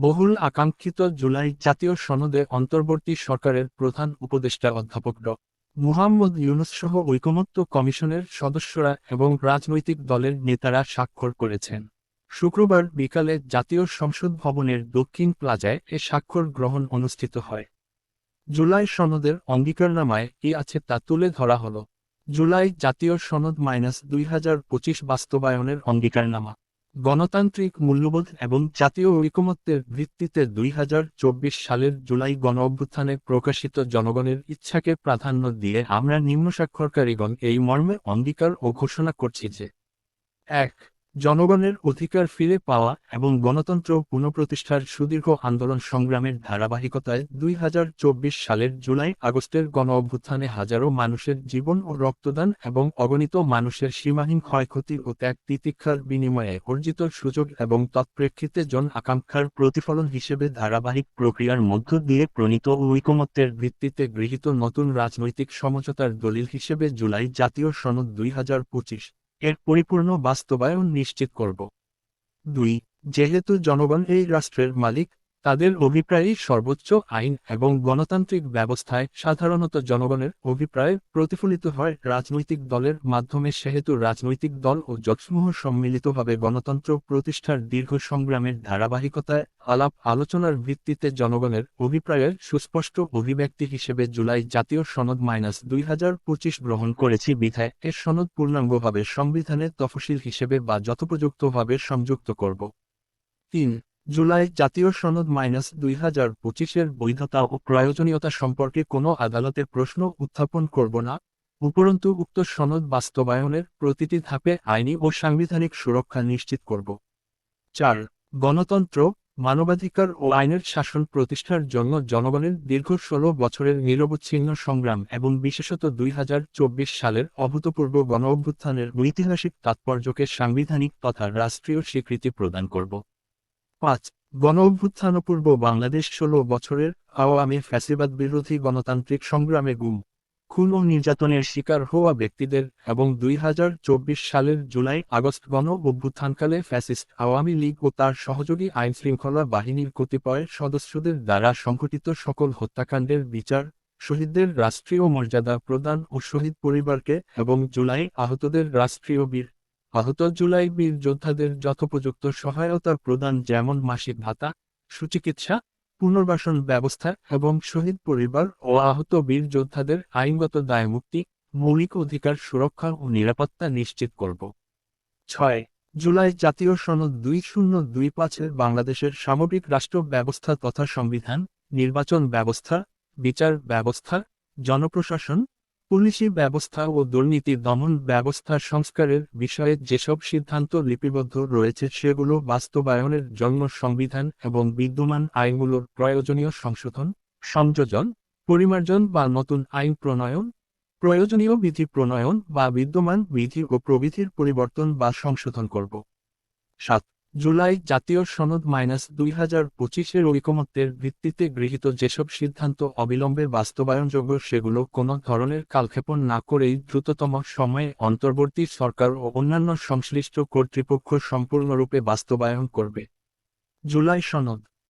বহুল আকাঙ্ক্ষিত জুলাই জাতীয় সনদে অন্তর্বর্তী সরকারের প্রধান উপদেষ্টা অধ্যাপক ড। মুহাম্মদ ইউনুস সহ ঐকমত্য কমিশনের সদস্যরা এবং রাজনৈতিক দলের নেতারা স্বাক্ষর করেছেন। শুক্রবার বিকালে জাতীয় সংসদ ভবনের দক্ষিণ প্লাজায় এ স্বাক্ষর গ্রহণ অনুষ্ঠিত হয়। জুলাই সনদের অঙ্গীকারনামায় কি আছে তা তুলে ধরা হল। জুলাই জাতীয় সনদ মাইনাস দুই হাজার পঁচিশ বাস্তবায়নের অঙ্গীকারনামা। গণতান্ত্রিক মূল্যবোধ এবং জাতীয় ঐকমত্যের ভিত্তিতে দুই হাজার চব্বিশ সালের জুলাই গণ অভ্যুত্থানে প্রকাশিত জনগণের ইচ্ছাকে প্রাধান্য দিয়ে আমরা নিম্ন স্বাক্ষরকারীগণ এই মর্মে অঙ্গীকার ও ঘোষণা করছি যে, এক জনগণের অধিকার ফিরে পাওয়া এবং গণতন্ত্র পুনঃপ্রতিষ্ঠার সুদীর্ঘ আন্দোলন সংগ্রামের ধারাবাহিকতায় দুই হাজার চব্বিশ সালের জুলাই আগস্টের গণ অভ্যুত্থানে হাজারো মানুষের জীবন ও রক্তদান এবং অগণিত মানুষের সীমাহীন ক্ষয়ক্ষতি ও ত্যাগ তিতিক্ষার বিনিময়ে অর্জিত সুযোগ এবং তৎপ্রেক্ষিতে জন আকাঙ্ক্ষার প্রতিফলন হিসেবে ধারাবাহিক প্রক্রিয়ার মধ্য দিয়ে প্রণীত ঐকমত্যের ভিত্তিতে গৃহীত নতুন রাজনৈতিক সমঝোতার দলিল হিসেবে জুলাই জাতীয় সনদ দুই হাজার পঁচিশ এর পরিপূর্ণ বাস্তবায়ন নিশ্চিত করব। দুই যেহেতু জনগণ এই রাষ্ট্রের মালিক তাদের অভিপ্রায়ই সর্বোচ্চ আইন এবং গণতান্ত্রিক ব্যবস্থায় সাধারণত জনগণের অভিপ্রায় প্রতিফলিত হয় রাজনৈতিক দলের মাধ্যমে, সেহেতু রাজনৈতিক দল ও জটসমূহ সম্মিলিতভাবে গণতন্ত্র প্রতিষ্ঠার দীর্ঘ সংগ্রামের ধারাবাহিকতায় আলাপ আলোচনার ভিত্তিতে জনগণের অভিপ্রায়ের সুস্পষ্ট অভিব্যক্তি হিসেবে জুলাই জাতীয় সনদ মাইনাস দুই হাজার পঁচিশ গ্রহণ করেছি বিধায় এর সনদ পূর্ণাঙ্গভাবে সংবিধানে তফসিল হিসেবে বা যথোপযুক্তভাবে সংযুক্ত করব। তিন জুলাই জাতীয় সনদ মাইনাস দুই হাজার পঁচিশের বৈধতা ও প্রয়োজনীয়তা সম্পর্কে কোনো আদালতের প্রশ্ন উত্থাপন করব না, উপরন্তু উক্ত সনদ বাস্তবায়নের প্রতিটি ধাপে আইনি ও সাংবিধানিক সুরক্ষা নিশ্চিত করব। চার, গণতন্ত্র, মানবাধিকার ও আইনের শাসন প্রতিষ্ঠার জন্য জনগণের দীর্ঘ ষোলো বছরের নিরবচ্ছিন্ন সংগ্রাম এবং বিশেষত দুই হাজার চব্বিশ সালের অভূতপূর্ব গণ অভ্যুত্থানের ঐতিহাসিক তাৎপর্যকে সাংবিধানিক তথা রাষ্ট্রীয় স্বীকৃতি প্রদান করব। পাঁচ গণ অভ্যুত্থানপূর্ব বাংলাদেশ ষোলো বছরের আওয়ামী ফ্যাসিবাদ বিরোধী গণতান্ত্রিক সংগ্রামে গুম, খুন ও নির্যাতনের শিকার হওয়া ব্যক্তিদের এবং দুই সালের জুলাই আগস্ট গণ অভ্যুত্থানকালে ফ্যাসিস্ট আওয়ামী লীগ ও তার সহযোগী আইনশৃঙ্খলা বাহিনীর কতিপয় সদস্যদের দ্বারা সংঘটিত সকল হত্যাকাণ্ডের বিচার, শহীদদের রাষ্ট্রীয় মর্যাদা প্রদান ও শহীদ পরিবারকে এবং জুলাই আহতদের রাষ্ট্রীয় বীর আহত জুলাই বীর যোদ্ধাদের যথোপযুক্ত সহায়তা প্রদান যেমন মাসিক ভাতা, সুচিকিৎসা, পুনর্বাসন ব্যবস্থা এবং শহীদ পরিবার ও আহত বীর যোদ্ধাদের আইনগত দায়মুক্তি, মৌলিক অধিকার সুরক্ষা ও নিরাপত্তা নিশ্চিত করব। ছয়, জুলাই জাতীয় সনদ দুই শূন্য দুই পাঁচের বাংলাদেশের সামরিক রাষ্ট্র ব্যবস্থা তথা সংবিধান, নির্বাচন ব্যবস্থা, বিচার ব্যবস্থা, জনপ্রশাসন পুলিশি ব্যবস্থা ও দুর্নীতি দমন ব্যবস্থা সংস্কারের বিষয়ে যেসব সিদ্ধান্ত লিপিবদ্ধ রয়েছে সেগুলো বাস্তবায়নের জন্য সংবিধান এবং বিদ্যমান আইনগুলোর প্রয়োজনীয় সংশোধন, সংযোজন, পরিমার্জন বা নতুন আইন প্রণয়ন, প্রয়োজনীয় বিধি প্রণয়ন বা বিদ্যমান বিধি ও প্রবিধির পরিবর্তন বা সংশোধন করব। সাত জুলাই জাতীয় সনদ মাইনাস দুই হাজার পঁচিশের ঐকমত্যের ভিত্তিতে গৃহীত যেসব সিদ্ধান্ত অবিলম্বে বাস্তবায়নযোগ্য সেগুলো কোনো ধরনের কালক্ষেপণ না করেই দ্রুততম সময়ে অন্তর্বর্তী সরকার ও অন্যান্য সংশ্লিষ্ট কর্তৃপক্ষ সম্পূর্ণরূপে বাস্তবায়ন করবে। জুলাই সনদ